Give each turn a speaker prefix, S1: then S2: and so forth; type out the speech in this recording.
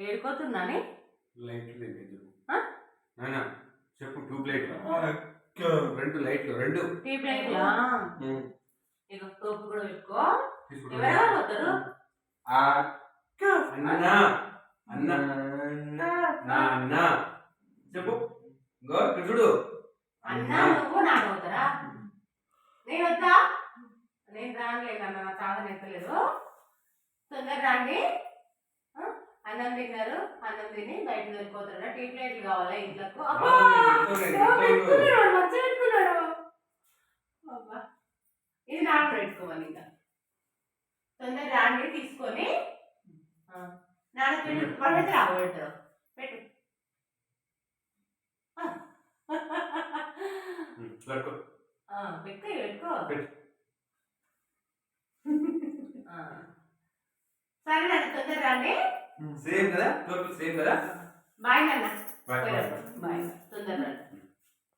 S1: ఏడుకోతున్నాని
S2: లైట్లు? నాన్న చెప్పు టూ ప్లేట్లు రెండు లైట్లు రెండు.
S1: టీ ప్లేట్లా ఇక టోపు కూడా పెట్టుకో.
S2: తీసుకుంటా.
S1: ఎవరెవరు పోతారు?
S2: అన్న. అన్న. నా అన్న. చెప్పు. గో చూడు.
S1: అన్న నువ్వు నాన్న పోతారా? నేను వద్దా? నేను రానులేదు అన్న నా చాలా నెత్తలేదు తొందర రండి? అన్నం తిన్నారు అన్నం తిని బయట వెళ్ళిపోతారా టీ ప్లేట్లు కావాలా ఇంట్లోకి? మంచిగా పెట్టుకున్నాడు అబ్బా! ఇది నాకు పెట్టుకోవాలి ఇంకా. తొందర రాండి తీసుకొని. నాన్న పెట్టు పడబెట్టి రాబోతారు పెట్టు.
S2: పట్టుకో.
S1: పెట్టుకో. సరే నాన్న తొందర రండి.
S2: సేమ్ కదా? టోపీ సేమ్ కదా?
S1: బాయ్ నాన్న
S2: బాయ్